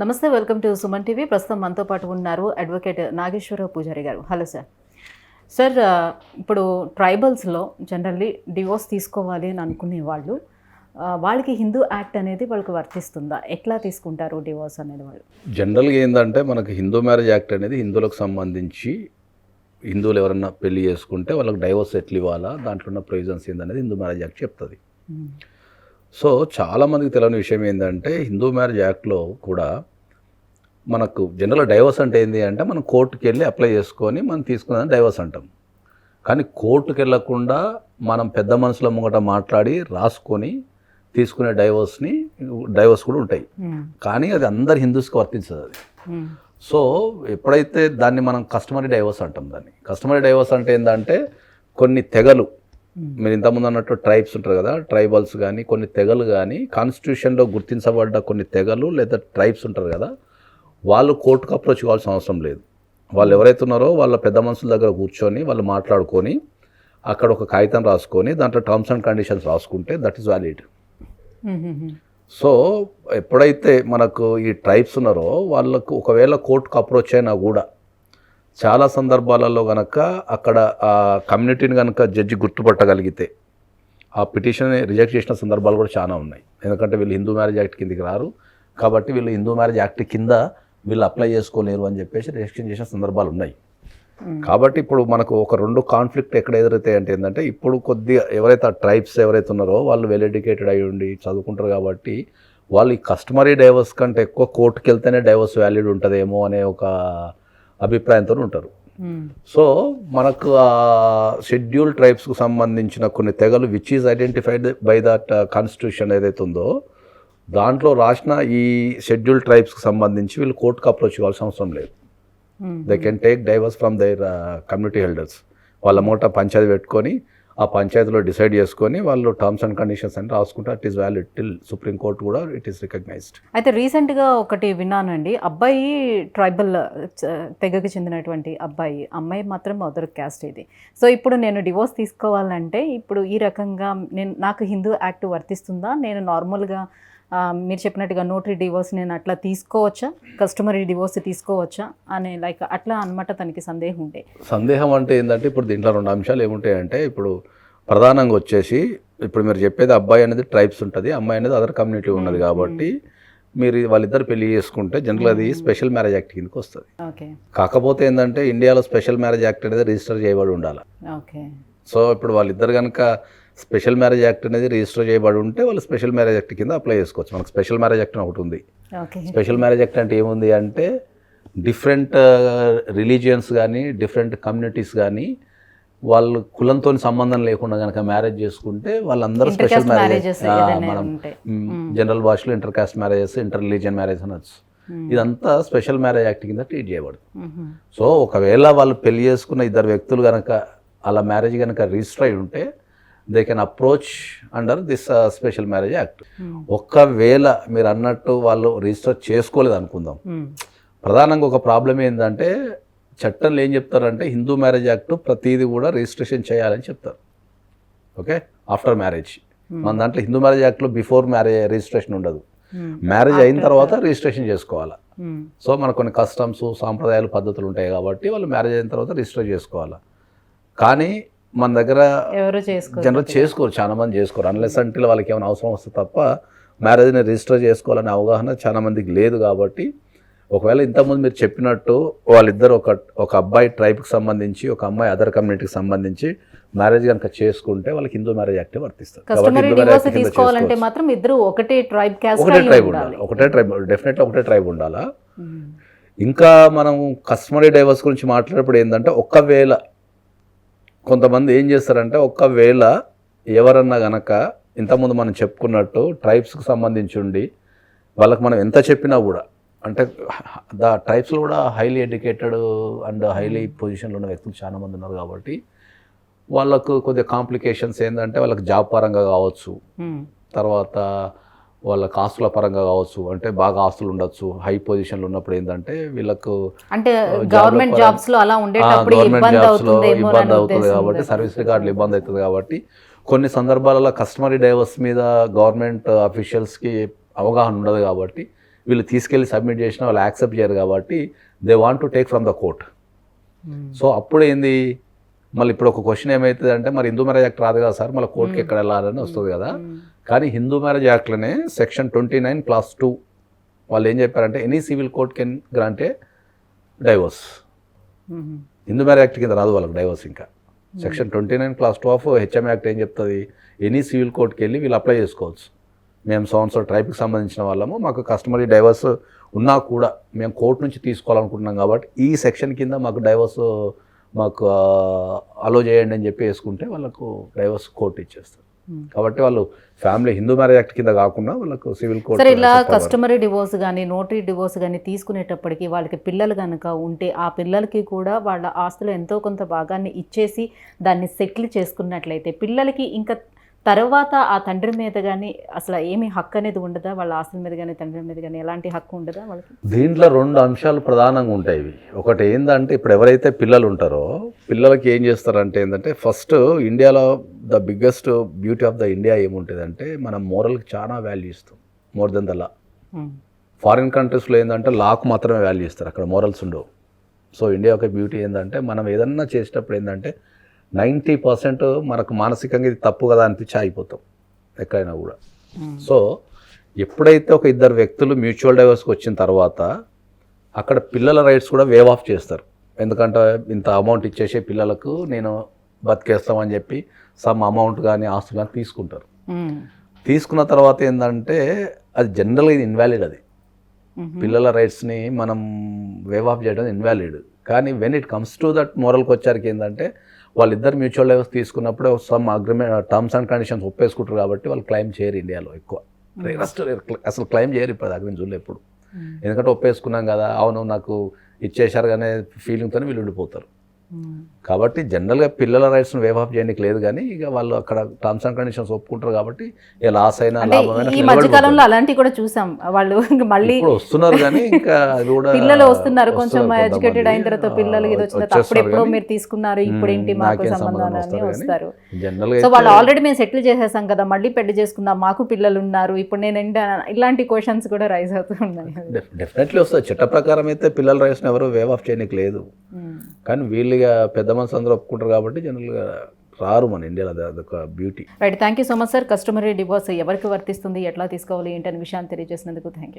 నమస్తే welcome to Suman TV. ప్రస్తుతం మనతో పాటు ఉన్నారు అడ్వకేట్ నాగేశ్వరరావు పూజారి గారు. Hello sir. సార్ ఇప్పుడు ట్రైబల్స్లో జనరల్లీ డివోర్స్ తీసుకోవాలి అని అనుకునే వాళ్ళు వాళ్ళకి హిందూ యాక్ట్ అనేది వాళ్ళకి వర్తిస్తుందా? ఎట్లా తీసుకుంటారు డివోర్స్ అనేది వాళ్ళు? జనరల్గా ఏంటంటే మనకి హిందూ మ్యారేజ్ యాక్ట్ అనేది హిందువులకు సంబంధించి హిందువులు ఎవరన్నా పెళ్ళి చేసుకుంటే వాళ్ళకి డైవర్స్ ఎట్లు ఇవ్వాలా? దాంట్లో ఉన్న ప్రొవిజన్స్ ఏందనేది హిందూ మ్యారేజ్ యాక్ట్ చెప్తుంది. సో చాలామందికి తెలియని విషయం ఏంటంటే హిందూ మ్యారేజ్ యాక్ట్లో కూడా మనకు జనరల్ డైవర్స్ అంటే ఏంటి అంటే మనం కోర్టుకి వెళ్ళి అప్లై చేసుకొని మనం తీసుకున్నది డైవర్స్ అంటాం కానీ కోర్టుకి వెళ్ళకుండా మనం పెద్ద మనుషుల ముంగట మాట్లాడి రాసుకొని తీసుకునే డైవర్స్ని డైవర్స్ కూడా ఉంటాయి మ్మ్. కానీ అది అందరు హిందూస్కి వర్తించదు అది మ్మ్. సో ఎప్పుడైతే దాన్ని మనం కస్టమరీ డైవర్స్ అంటాం దాన్ని కస్టమరీ డైవర్స్ అంటే ఏంటంటే కొన్ని తెగలు. మీరు ఇంతకుముందు అన్నట్టు ట్రైబ్స్ ఉంటారు కదా ట్రైబల్స్ కానీ కొన్ని తెగలు కానీ కాన్స్టిట్యూషన్లో గుర్తించబడ్డ కొన్ని తెగలు లేదా ట్రైబ్స్ ఉంటారు కదా వాళ్ళు కోర్టుకు అప్రోచ్ కావాల్సిన అవసరం లేదు. వాళ్ళు ఎవరైతే ఉన్నారో వాళ్ళ పెద్ద మనుషుల దగ్గర కూర్చొని వాళ్ళు మాట్లాడుకొని అక్కడ ఒక కాగితం రాసుకొని దాంట్లో టర్మ్స్ అండ్ కండిషన్స్ రాసుకుంటే దట్ ఈస్ వ్యాలిడ్. సో ఎప్పుడైతే మనకు ఈ ట్రైబ్స్ ఉన్నారో వాళ్ళకు ఒకవేళ కోర్టుకు అప్రోచ్ అయినా కూడా చాలా సందర్భాలలో కనుక అక్కడ ఆ కమ్యూనిటీని కనుక జడ్జి గుర్తుపట్టగలిగితే ఆ పిటిషన్ రిజెక్ట్ చేసిన సందర్భాలు కూడా చాలా ఉన్నాయి. ఎందుకంటే వీళ్ళు హిందూ మ్యారేజ్ యాక్ట్ కిందకి రారు. కాబట్టి వీళ్ళు హిందూ మ్యారేజ్ యాక్ట్ కింద వీళ్ళు అప్లై చేసుకోలేరు అని చెప్పేసి రిజెక్షన్ చేసిన సందర్భాలు ఉన్నాయి. కాబట్టి ఇప్పుడు మనకు ఒక రెండు కాన్ఫ్లిక్ట్ ఎక్కడ ఎదురైతాయి అంటే ఏంటంటే ఇప్పుడు కొద్దిగా ఎవరైతే ఆ ట్రైబ్స్ ఎవరైతే ఉన్నారో వాళ్ళు వెల్ ఎడ్యుకేటెడ్ అయి ఉండి చదువుకుంటారు కాబట్టి వాళ్ళు ఈ కస్టమరీ డైవర్స్ కంటే ఎక్కువ కోర్టుకి వెళ్తేనే డైవర్స్ వ్యాలిడ్ ఉంటుందేమో అనే ఒక అభిప్రాయంతో ఉంటారు మ్మ్. సో మనకు ఆ షెడ్యూల్ ట్రైబ్స్కు సంబంధించిన కొన్ని తెగలు which is identified by that constitution ఏదైతే ఉందో దాంట్లో రాసిన ఈ షెడ్యూల్ ట్రైబ్స్కి సంబంధించి వీళ్ళు కోర్టుకు అప్రోచ్ కావాల్సిన అవసరం లేదు. They can take divorce from their community elders వాళ్ళ మూట పంచాయతీ పెట్టుకొని ఆ పంచాయతీలో డిసైడ్ చేసుకొని వాళ్ళు టర్మ్స్ అండ్ కండిషన్స్ అని రాసుకుంటే it is valid till supreme court కూడా ఇట్ ఈస్ రికగ్నైజ్డ్ అయితే రీసెంట్గా ఒకటి విన్నానండి. అబ్బాయి ట్రైబల్ తెగకి చెందినటువంటి అబ్బాయి. అమ్మాయి మాత్రం అదర్ క్యాస్ట్ ఇది. సో ఇప్పుడు నేను డివోర్స్ తీసుకోవాలంటే ఇప్పుడు ఈ రకంగా నేను నాకు హిందూ యాక్ట్ వర్తిస్తుందా? నేను నార్మల్గా మీరు చెప్పినట్టుగా నోటరీ డివోర్స్ నేను అట్లా తీసుకోవచ్చా? కస్టమరీ డివోర్స్ తీసుకోవచ్చా? అనే లైక్ అట్లా అనమాట తనకి సందేహం ఉండే. సందేహం అంటే ఏంటంటే ఇప్పుడు దీంట్లో రెండు అంశాలు ఏముంటాయంటే ఇప్పుడు ప్రధానంగా వచ్చేసి ఇప్పుడు మీరు చెప్పేది అబ్బాయి అనేది ట్రైబ్స్ ఉంటుంది అమ్మాయి అనేది అదర్ కమ్యూనిటీ ఉన్నది కాబట్టి మీరు వాళ్ళిద్దరు పెళ్ళి చేసుకుంటే జనరల్ అది స్పెషల్ మ్యారేజ్ యాక్ట్ కిందకి వస్తుంది. ఓకే. కాకపోతే ఏంటంటే ఇండియాలో స్పెషల్ మ్యారేజ్ యాక్ట్ అనేది రిజిస్టర్ చేయబడి ఉండాలి. ఓకే. సో ఇప్పుడు వాళ్ళిద్దరు కనుక స్పెషల్ మ్యారేజ్ యాక్ట్ అనేది రిజిస్టర్ చేయబడి ఉంటే వాళ్ళు స్పెషల్ మ్యారేజ్ యాక్ట్ కింద అప్లై చేసుకోవచ్చు. మనకు స్పెషల్ మ్యారేజ్ యాక్ట్ ఒకటి ఉంది. స్పెషల్ మ్యారేజ్ యాక్ట్ అంటే ఏముంది అంటే డిఫరెంట్ రిలీజియన్స్ కానీ డిఫరెంట్ కమ్యూనిటీస్ కానీ వాళ్ళు కులంతో సంబంధం లేకుండా కనుక మ్యారేజ్ చేసుకుంటే వాళ్ళందరూ స్పెషల్ మ్యారేజెస్ మనం. జనరల్ భాషలో inter caste marriages inter religion marriage అనొచ్చు. ఇదంతా స్పెషల్ మ్యారేజ్ యాక్ట్ కింద ట్రీట్ చేయబడుతుంది. సో ఒకవేళ వాళ్ళు పెళ్ళి చేసుకున్న ఇద్దరు వ్యక్తులు కనుక అలా మ్యారేజ్ కనుక రిజిస్టర్ అయి ఉంటే they can approach under this special marriage act hmm. ఒకవేళ మీరు అన్నట్టు వాళ్ళు రిజిస్టర్ చేసుకోలేదు అనుకుందాం. మ్మ్. ప్రధానంగా ఒక ప్రాబ్లం ఏంటంటే చట్టంలో ఏం చెప్తారంటే హిందూ మ్యారేజ్ యాక్ట్ ప్రతిదీ కూడా రిజిస్ట్రేషన్ చేయాలని చెప్తారు. ఓకే ఆఫ్టర్ మ్యారేజ్ మన దాంట్లో హిందూ మ్యారేజ్ యాక్ట్లో బిఫోర్ మ్యారేజ్ రిజిస్ట్రేషన్ ఉండదు. మ్యారేజ్ అయిన తర్వాత రిజిస్ట్రేషన్ చేసుకోవాలి. సో మనకు కొన్ని కస్టమ్స్ సాంప్రదాయాలు పద్ధతులు ఉంటాయి కాబట్టి వాళ్ళు మ్యారేజ్ అయిన తర్వాత రిజిస్టర్ చేసుకోవాలి? కానీ మన దగ్గర ఎవరు చేసుకో జనరల్ చేసుకోరు చాలా మంది చేసుకోరు. అన్లెస్ అంటే వాళ్ళకి ఏమైనా అవసరం వస్తే తప్ప మ్యారేజ్ని రిజిస్టర్ చేసుకోవాలనే అవగాహన చాలా మందికి లేదు కాబట్టి ఒకవేళ ఇంతకుముందు మీరు చెప్పినట్టు వాళ్ళిద్దరు ఒక ఒక అబ్బాయి ట్రైబ్కి సంబంధించి ఒక అమ్మాయి అదర్ కమ్యూనిటీకి సంబంధించి మ్యారేజ్ కనుక చేసుకుంటే వాళ్ళకి హిందూ మ్యారేజ్ యాక్ట్ వర్తిస్తుంది. కింద తీసుకోవాలంటే. మాత్రం ఇద్దరు ఒకటే ట్రైబ్ ఒకటే ఉండాలి. ఒకటే ట్రైబ్ డెఫినెట్లీ ఒకటే ట్రైబ్ ఉండాలా. ఇంకా మనం కస్టమరీ డైవర్స్ గురించి మాట్లాడేటప్పుడు ఏంటంటే ఒక్కవేళ కొంతమంది ఏం చేస్తారంటే ఒక్కవేళ ఎవరన్నా గనక ఇంతకుముందు మనం చెప్పుకున్నట్టు ట్రైబ్స్కి సంబంధించి ఉండి వాళ్ళకి మనం ఎంత చెప్పినా కూడా అంటే ద ట్రైబ్స్లో కూడా హైలీ ఎడ్యుకేటెడ్ అండ్ హైలీ పొజిషన్లో ఉన్న వ్యక్తులు చాలా మంది ఉన్నారు కాబట్టి వాళ్ళకు కొద్దిగా కాంప్లికేషన్స్ ఏంటంటే వాళ్ళకి జాబ్ పరంగా కావచ్చు. తర్వాత వాళ్ళకి ఆస్తుల పరంగా కావచ్చు అంటే బాగా ఆస్తులు ఉండొచ్చు హై పొజిషన్లో ఉన్నప్పుడు ఏంటంటే వీళ్ళకు అంటే గవర్నమెంట్ జాబ్స్లో అలా ఉండేటప్పుడు ఇబ్బంది అవుతుంది. కాబట్టి సర్వీస్ రికార్డులు ఇబ్బంది అవుతుంది కాబట్టి కొన్ని సందర్భాలలో కస్టమరీ డైవర్స్ మీద గవర్నమెంట్ అఫీషియల్స్కి అవగాహన ఉండదు కాబట్టి వీళ్ళు తీసుకెళ్ళి సబ్మిట్ చేసినా వాళ్ళు యాక్సెప్ట్ చేయరు కాబట్టి they want to take from the court so అప్పుడు ఏంది? మళ్ళీ ఇప్పుడు ఒక క్వశ్చన్ ఏమవుతుంది అంటే మరి హిందూ మ్యారేజ్ యాక్ట్ రాదు కదా సార్ మళ్ళీ కోర్టుకి ఎక్కడ వెళ్ళాలని వస్తుంది కదా. కానీ Hindu marriage యాక్ట్లోనే section twenty nine clause two వాళ్ళు ఏం చెప్పారంటే any civil court can grant a divorce Hindu marriage act కింద రాదు వాళ్ళకి డైవోర్స్ ఇంకా. Section twenty nine clause two of HM act ఏం చెప్తుంది? ఎనీ సివిల్ కోర్ట్కి వెళ్ళి వీళ్ళు అప్లై చేసుకోవచ్చు. మేము సంవత్సరం ట్రైబ్కి సంబంధించిన వాళ్ళము మాకు కస్టమరీ డైవర్స్ ఉన్నా కూడా మేము కోర్టు నుంచి తీసుకోవాలనుకుంటున్నాం కాబట్టి ఈ సెక్షన్ కింద మాకు డైవర్స్ మాకు అలో చేయండి అని చెప్పి వేసుకుంటే వాళ్ళకు డైవర్స్ కోర్టు ఇచ్చేస్తారు. కాబట్టి వాళ్ళు ఫ్యామిలీ హిందూ మ్యారేజ్ యాక్ట్ కింద కాకుండా వాళ్ళకు సివిల్ కోర్ట్ సరే ఇలా కస్టమరీ డివోర్స్ కానీ నోటరీ డివోర్స్ కానీ తీసుకునేటప్పటికి వాళ్ళకి పిల్లలు కనుక ఉంటే ఆ పిల్లలకి కూడా వాళ్ళ ఆస్తులు ఎంతో కొంత భాగాన్ని ఇచ్చేసి దాన్ని సెటిల్ చేసుకున్నట్లయితే పిల్లలకి ఇంకా తర్వాత ఆ తండ్రి మీద కానీ అసలు ఏమి హక్కు అనేది ఉండదా? వాళ్ళ ఆస్తుల మీద కానీ తండ్రి మీద కానీ ఎలాంటి హక్కు ఉండదా వాళ్ళకి? దీంట్లో రెండు అంశాలు ప్రధానంగా ఉంటాయి ఇవి. ఒకటి ఏంటంటే ఇప్పుడు ఎవరైతే పిల్లలు ఉంటారో పిల్లలకి ఏం చేస్తారంటే ఏంటంటే ఫస్ట్ ఇండియాలో the biggest beauty of the India ఏముంటుందంటే మనం మోరల్కి చాలా వాల్యూ ఇస్తాం. More than the law. Foreign కంట్రీస్లో ఏంటంటే లాకు మాత్రమే వాల్యూ ఇస్తారు. అక్కడ మోరల్స్ ఉండవు. సో ఇండియా యొక్క బ్యూటీ ఏంటంటే మనం ఏదన్నా చేసేటప్పుడు ఏంటంటే నైంటీ పర్సెంట్ మనకు మానసికంగా ఇది తప్పు కదా అనిపించి ఆగిపోతాం ఎక్కడైనా కూడా. సో ఎప్పుడైతే ఒక ఇద్దరు వ్యక్తులు మ్యూచువల్ డైవర్స్కి వచ్చిన తర్వాత అక్కడ పిల్లల రైట్స్ కూడా వేవ్ ఆఫ్ చేస్తారు. ఎందుకంటే ఇంత అమౌంట్ ఇచ్చేసే పిల్లలకు నేను బతికేస్తామని చెప్పి సమ్ అమౌంట్ కానీ ఆస్తులు కానీ తీసుకుంటారు. తీసుకున్న తర్వాత ఏంటంటే అది జనరల్గా ఇది ఇన్వాలిడ్ అది. పిల్లల రైట్స్ని మనం వేవ్ ఆఫ్ చేయడం ఇన్వాలిడ్. కానీ when it comes to that మోరల్కి వచ్చారికి ఏంటంటే వాళ్ళిద్దరు మ్యూచువల్ డైవర్స్ తీసుకున్నప్పుడు some agreement terms and conditions ఒప్పేసుకుంటారు కాబట్టి వాళ్ళు క్లైమ్ చేయరు ఇండియాలో ఎక్కువ. అసలు క్లైమ్ చేయరు ఇప్పుడు అగ్రిమెంట్ చూడలేదు ఎప్పుడు. ఎందుకంటే ఒప్పేసుకున్నాం కదా అవును నాకు ఇచ్చేశారు అనే ఫీలింగ్తో వీళ్ళు ఉండిపోతారు. కాబట్టి జనరల్గా పిల్లల రైట్స్ని వేవ్ ఆఫ్ చేయడానికి లేదు కానీ ఇక వాళ్ళు అక్కడ టర్మ్స్ అండ్ కండిషన్స్ ఒప్పుకుంటారు కాబట్టి ఇక లాస్ అయినా లాభమైనా ఈ మధ్య కాలంలో అలాంటివి కూడా చూసాం. వాళ్ళు ఇంక మళ్ళీ వస్తున్నారు కానీ ఇంకా అది కూడా పిల్లలు వస్తున్నారు కొంచెం ఎడ్యుకేటెడ్ అయిన తర్వాత. పిల్లలు ఇది వచ్చిన అప్పుడు ఎప్పుడో మీరు తీసుకున్నారు ఇప్పుడు ఏంటి మాకు సంబంధాలు సంబంధం అని వస్తారు. సో వాళ్ళు ఆల్రెడీ మేము సెటిల్ చేసేసాం కదా మళ్ళీ పెళ్ళి చేసుకుందాం మాకు పిల్లలు ఉన్నారు ఇప్పుడు నేను ఇలాంటి క్వశ్చన్స్ కూడా రైజ్ అవుతూ ఉన్నాయి. డెఫినెట్లీ వస్తుంది చట్ట ప్రకారం అయితే పిల్లల రైట్స్ని ఎవరు వేవ్ ఆఫ్ చేయడానికి లేదు. కానీ వీళ్ళుగా పెద్ద మనసు అందరూ ఒప్పుకుంటారు కాబట్టి జనరల్గా రారు మన ఇండియాలో అది అదొక beauty right thank you so much sir customary divorce ఎవరికి వర్తిస్తుంది ఎట్లా తీసుకోవాలి ఏంటనే విషయాన్ని తెలియజేసినందుకు థ్యాంక్ యూ